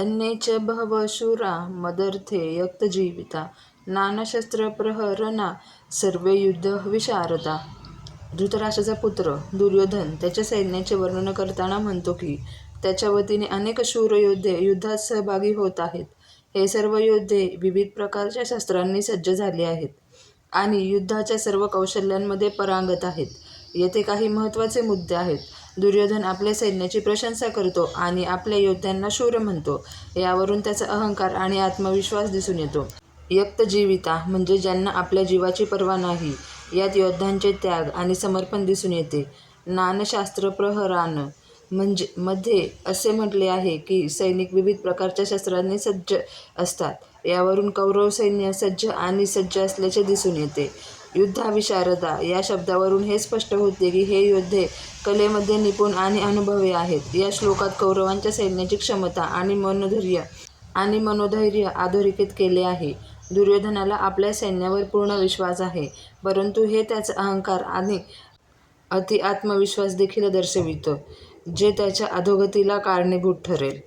अन्ये च बहवः शूरा मदर्थे यक्तजीविता नानाशस्त्रप्रहरणा सर्वे युद्धविशारदा धृतराष्ट्राचा पुत्र दुर्योधन त्याच्या सैन्याचे वर्णन करताना म्हणतो की त्याच्या वतीने अनेक शूर योद्धे युद्धात सहभागी होत आहेत. हे सर्व योद्धे विविध प्रकारच्या शस्त्रांनी सज्ज झाले आहेत आणि युद्धाच्या सर्व कौशल्यांमध्ये परांगत आहेत. येथे काही महत्त्वाचे मुद्दे आहेत. दुर्योधन आपल्या सैन्याची प्रशंसा करतो आणि आपल्या योद्ध्यांना शूर म्हणतो. यावरून त्याचा अहंकार आणि आत्मविश्वास दिसून येतो. यक्तजीविता म्हणजे ज्यांना आपल्या जीवाची पर्वा नाही. यात योद्ध्यांचे त्याग आणि समर्पण दिसून येते. नानशास्त्र प्रहरान म्हणजे मध्ये असे म्हटले आहे की सैनिक विविध प्रकारच्या शस्त्रांनी सज्ज असतात. यावरून कौरव सैन्य सज्ज आणि सज्ज असल्याचे दिसून येते. युद्धविशारदा या शब्दावरून हे स्पष्ट होते की हे योद्धे कलेमध्ये निपुण आणि अनुभवी आहेत. या श्लोकात कौरवांच्या सैन्याची क्षमता आणि मनोधैर्य आणि मनोधैर्य अधोरेखित केले आहे. दुर्योधनाला आपल्या सैन्यावर पूर्ण विश्वास आहे, परंतु हे त्याचा अहंकार आणि अति आत्मविश्वास देखील दर्शवितं जे त्याच्या अधोगतीला कारणीभूत ठरेल.